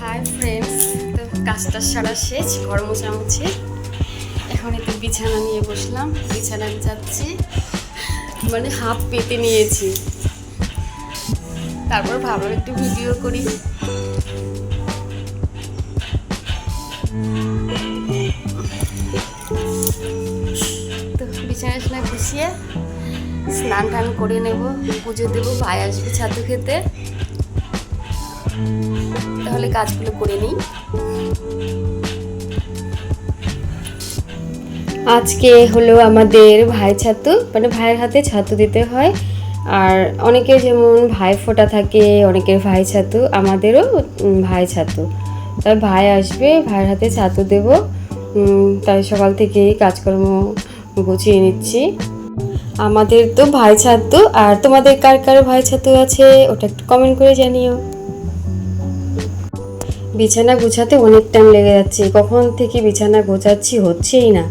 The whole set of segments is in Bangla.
হাই ফ্রেন্ডস তো কাজটা সারা শেষ, ঘর মোছামুছি। এখন একটু বিছানা নিয়ে বসলাম। বিছানা যাচ্ছি। মানে হাফ পেতে নিয়েছি। তারপর ভাবলাম একটু ভিডিও করি। তো বিছানা টিছানা গুছিয়ে স্নান টান করে নেব, পুজো দেবো, ভাই আসবে ছাতু খেতে। তাহলে কাজগুলো করে নিই। আজকে হলো আমাদের ভাই ছাতু মানে ভাইয়ের হাতে ছাতু দিতে হয়। আর অনেকের যেমন ভাই ফোটা থাকে, অনেকের ভাই ছাতু, আমাদেরও ভাই ছাতু। তাই ভাই আসবে, ভাইয়ের হাতে ছাতু দেব। তাই সকাল থেকেই কাজকর্ম গুছিয়ে নিচ্ছি। আমাদের তো ভাই ছাতু, আর তোমাদের কার কার ভাই ছাতু আছে, ওটা একটু কমেন্ট করে জানিও। বিছানা গোছাতে অনেক টাইম লেগে যাচ্ছে। কখন থেকে বিছানা গোছাচ্ছি হচ্ছেই না।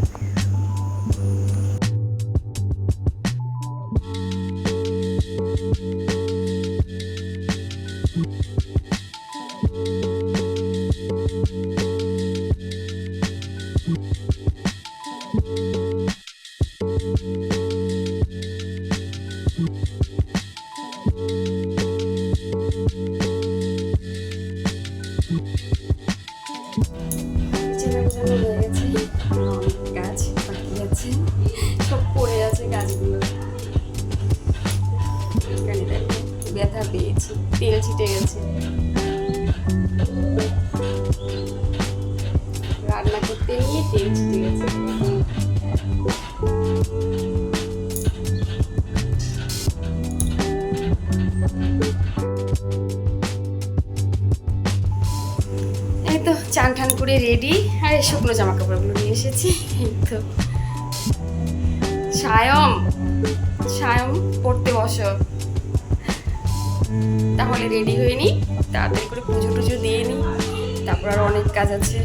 গেছে বাকি আছে সব পড়ে আছে গাছগুলো ব্যথা পেয়েছি তেল ছিটে গেছে রান্না করতে গিয়ে তেল তো চান ঠান করে রেডি আর শুকনো জামা কাপড়গুলো নিয়ে এসেছি। তো। সায়ম সায়ম, পড়তে বসো। তাহলে রেডি হয়ে নি। তাড়াতাড়ি করে পুজো টুজো দিয়ে নি। তারপর আর অনেক কাজ আছে।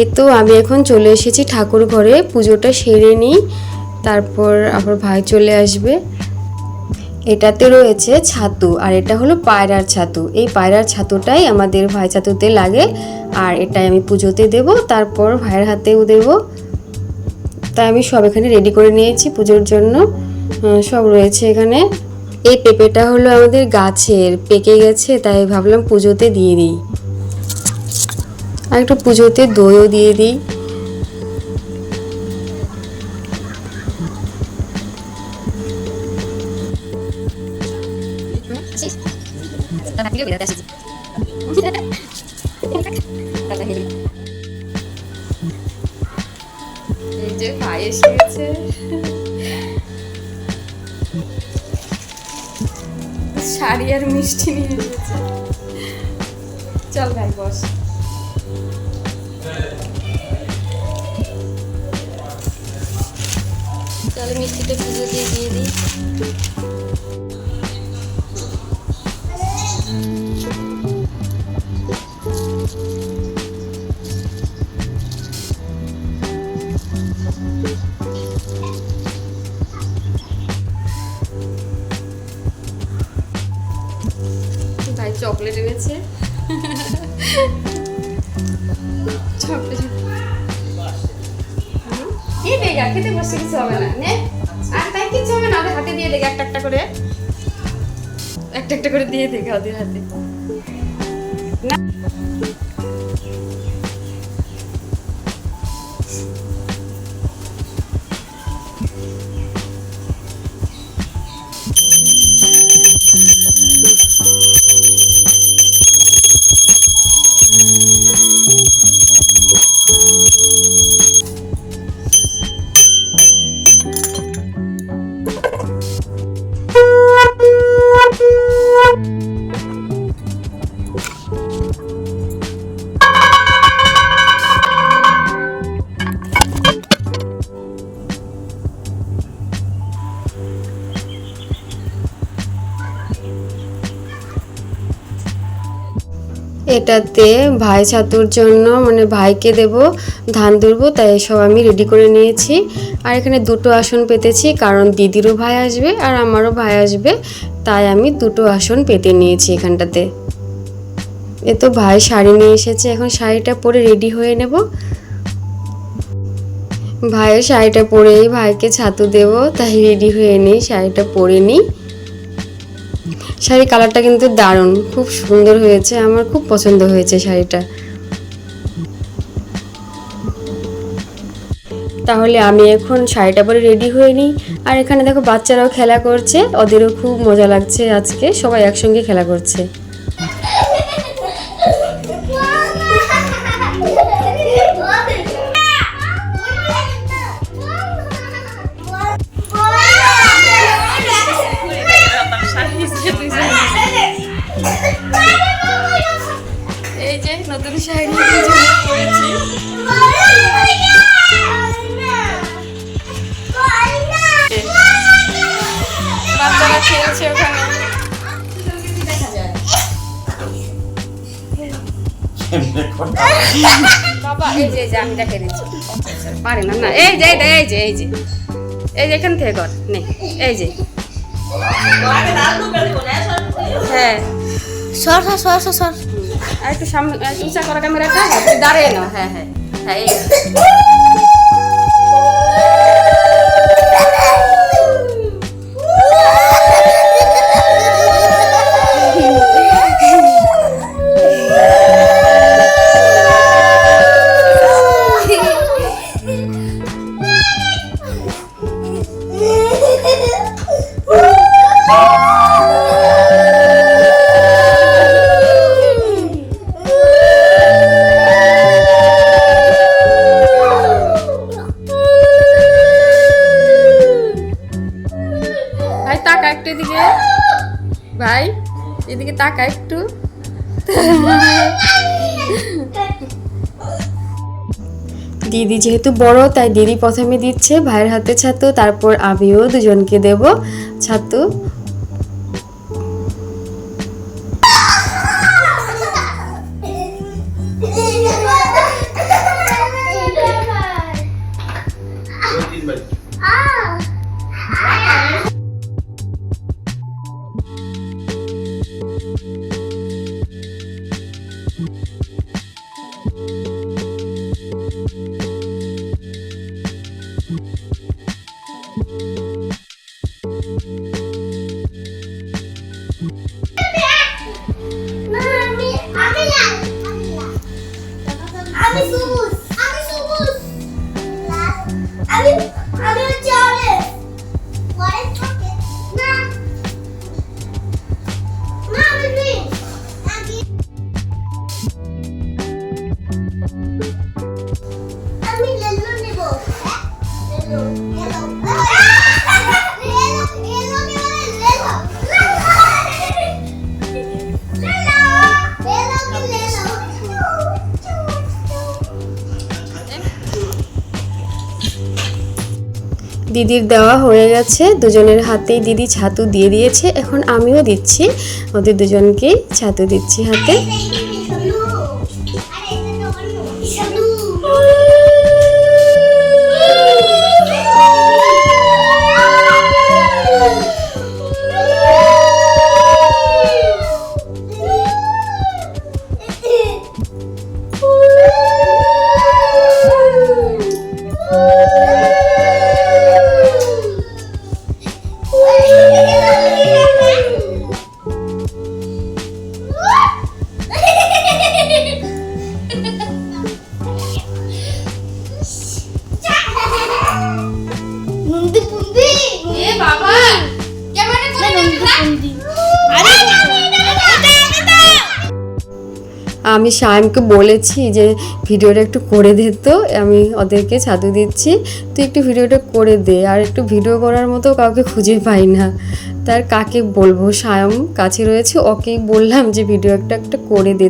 এই তো আমি এখন চলে এসেছি ঠাকুর ঘরে, পুজোটা সেরে নিই, তারপর আবার ভাই চলে আসবে। এটাতে রয়েছে ছাতু, আর এটা হলো পায়রার ছাতু। এই পায়রার ছাতুটাই আমাদের ভাই ছাতুতে লাগে, আর এটাই আমি পুজোতে দেব, তারপর ভাইয়ের হাতেও দেব। তাই আমি সব এখানে রেডি করে নিয়েছি পুজোর জন্য। সব রয়েছে এখানে। এই পেঁপেটা হলো আমাদের গাছের, পেকে গেছে, তাই ভাবলাম পুজোতে দিয়ে দিই। আর একটু পুজোতে দইও দিয়ে দিই। শাড়ি আর মিষ্টি নিয়ে চল ভাই বস। তাহলে মিষ্টিটা পুজো দিয়ে দিয়ে দিই দিয়ে বেগা খেতে বসে কিছু হবে না, নে। আর তাই কিছু হবে না হাতে দিয়ে দেখ একটা একটা করে। একটা একটা করে দিয়ে দেখ ওদের হাতে। না। এটাতে ভাই ছাতুর জন্য মানে ভাইকে দেব, ধান দুরবো তাই এসব আমি রেডি করে নিয়েছি। আর এখানে দুটো আসন পেতেছি, কারণ দিদিরও ভাই আসবে আর আমারও ভাই আসবে, তাই আমি দুটো আসন পেতে নিয়েছি এখানটাতে। এ তো ভাই শাড়ি নিয়ে এসেছে, এখন শাড়িটা পরে রেডি হয়ে নেব। ভাইয়ের শাড়িটা পরেই ভাইকে ছাতু দেব, তাই রেডি হয়ে নিই, শাড়িটা পরে নিই। শাড়ি কালারটা কিন্তু দারুণ। খুব সুন্দর হয়েছে, আমার খুব পছন্দ হয়েছে শাড়িটা। তাহলে আমি এখন শাড়িটা পরে রেডি হয়ে নিই। আর এখানে দেখো বাচ্চারাও খেলা করছে, ওদেরও খুব মজা লাগছে আজকে, সবাই একসঙ্গে খেলা করছে। বাবা এই যে যে আমি দেখে দিচ্ছি পারে না না এই যে এই যে এই যে এই যে। এই যে এখান থেকে কর নে এই যে। হ্যাঁ। সর সর সর সর সর। আর একটু সামনে উঁচা করা ক্যামেরাটা দাঁড়িয়ে নাও হ্যাঁ হ্যাঁ হ্যাঁ এই এদিকে। ভাই, এদিকে তাকা একটু। দিদি যেহেতু বড়, তাই দিদি প্রথমে দিচ্ছে। ভাইয়ের হাতে ছাতু, তারপর আমিও দুজনকে দেব। ছাতু আমি সবুজ আমি সবুজ। আমি আমি দিদির দেওয়া হয়ে গেছে। দুজনের হাতেই দিদি ছাতু দিয়ে দিয়েছে। এখন আমিও দিচ্ছি। ওদের দুজনকেই ছাতু দিচ্ছি হাতে। আমি শায়মকে বলেছি যে ভিডিওটা একটু করে দে তো, আমি ওদেরকে ছাতু দিচ্ছি। তুই একটু ভিডিওটা করে দে, আর একটু ভিডিও করার মতো কাউকে খুঁজে পাই না। তার কাকে বলব? সায়ম কাছে রয়েছে, ওকেই বললাম যে ভিডিও একটা একটা করে দে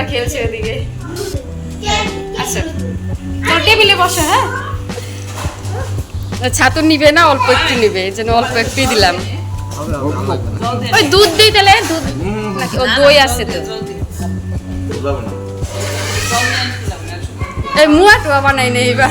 বাচ্চারা খেলছে ওদিকে আচ্ছা। তোর টেবিলে বসো হ্যাঁ? ছাতুর নিবে না, অল্প একটু নিবে, যেন অল্প একটু দিলাম। ওই দুধ দিই তাহলে, দুধ? নাকি ও দই আছে তো? এই মুয়া বানাই নেই এবার।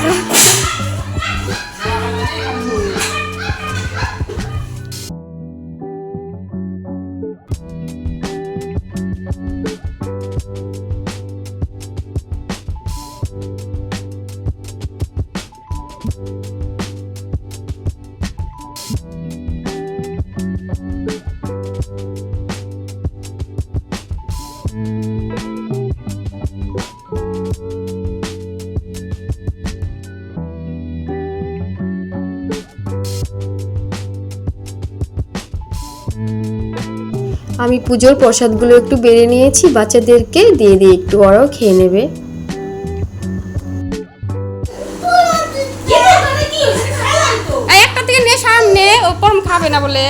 আমি পুজোর প্রসাদগুলো একটু বেড়ে নিয়েছি, বাচ্চাদেরকে দিয়ে দিই একটু ওরাও খেয়ে নেবে। একটা থেকে নে বলে।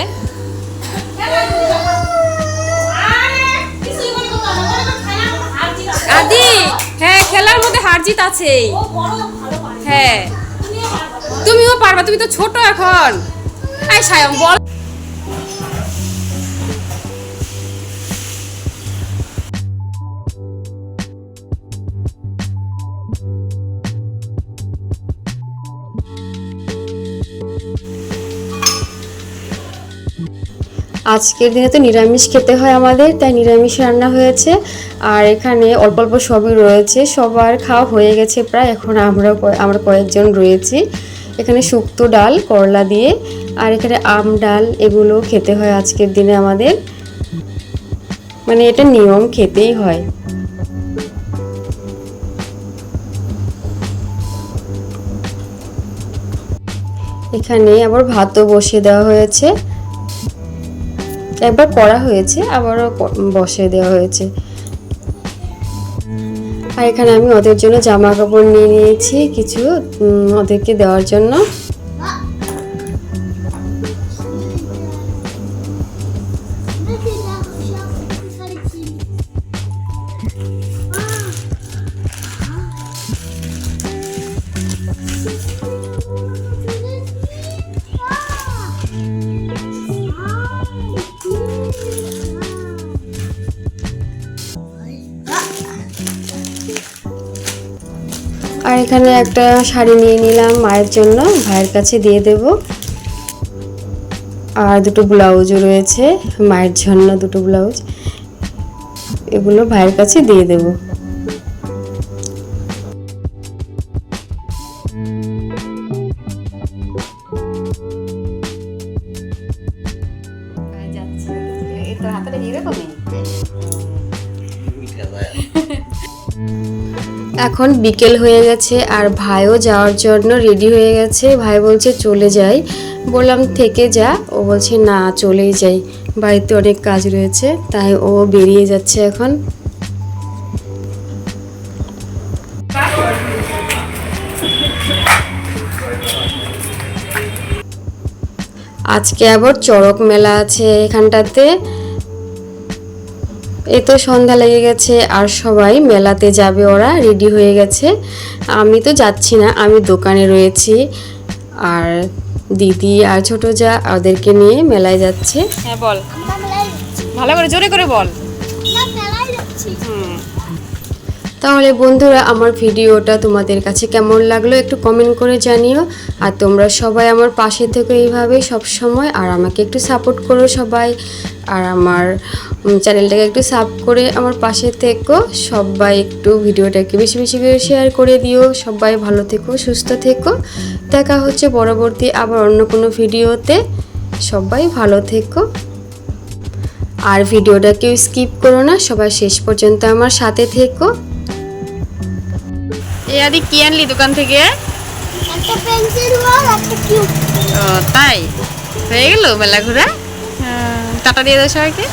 হ্যাঁ খেলার মধ্যে হ্যাঁ। তুমিও পারবা, তুমি তো ছোট এখন। এই সায়ম বল। আজকের দিনে তো নিরামিষ খেতে হয় আমাদের, তাই নিরামিষ রান্না হয়েছে। আর এখানে অল্প অল্প সবই রয়েছে, সবার খাওয়া হয়ে গেছে প্রায়, এখন আমরাও আমরা কয়েকজন রয়েছি। এখানে শুক্তো ডাল, করলা দিয়ে, আর এখানে আম ডাল এগুলো খেতে হয় আজকের দিনে আমাদের। মানে এটা নিয়ম, খেতেই হয়। এখানে আবার ভাতও বসিয়ে দেওয়া হয়েছে। একবার করা হয়েছে, আবারও বসে দেওয়া হয়েছে। আর এখানে আমি ওদের জন্য জামা কাপড় নিয়ে নিয়েছি, কিছু ওদেরকে দেওয়ার জন্য। আর এখানে একটা শাড়ি নিয়ে নিলাম মায়ের জন্য ভাইয়ের কাছে দিয়ে দেব। আর দুটো ব্লাউজও রয়েছে, মায়ের জন্য দুটো ব্লাউজ। এগুলো ভাইয়ের কাছে দিয়ে দেব। এখন বিকেল হয়ে গেছে আর ভাইও যাওয়ার জন্য রেডি হয়ে গেছে। ভাই বলছে, চলে যাই। বললাম, থেকে যা। ও বলছে, না, চলেই যাই। বাড়িতে অনেক কাজ রয়েছে, তাই ও বেরিয়ে যাচ্ছে এখন। আজকে আবার চড়ক মেলা আছে এখানটাতে। এই তো সন্ধ্যা লেগে গেছে আর সবাই মেলাতে যাবে ওরা রেডি হয়ে গেছে। আমি তো যাচ্ছি না আমি দোকানে রয়েছি। আর দিদি আর ছোট যা ওদেরকে নিয়ে মেলায় যাচ্ছে। হ্যাঁ বল। ভালো করে জোরে করে বল। তাহলে বন্ধুরা, আমার ভিডিওটা তোমাদের কাছে কেমন লাগল একটু কমেন্ট করে জানিও। আর তোমরা সবাই আমার পাশে থেকো এইভাবে সব সময় আর আমাকে একটু সাপোর্ট করো সবাই। আর আমার চ্যানেলটাকে একটু সাব করে আমার পাশে থেকো। সবাই একটু ভিডিওটাকে বেশি বেশি করে শেয়ার করে দিও। সবাই ভালো থেকো, সুস্থ থেকো। দেখা হচ্ছে পরবর্তী আবার অন্য কোনো ভিডিওতে। সবাই ভালো থেকো। আর ভিডিওটা কেউ স্কিপ করো না, সবাই শেষ পর্যন্ত আমার সাথে থেকো। এ আদি কি আনলি দোকান থেকে? একটা পেন্সিল বল একটা কিউব ও তাই? হয়ে গেল মেলা ঘোরা? টাটা দিয়ে দাও সবাইকে।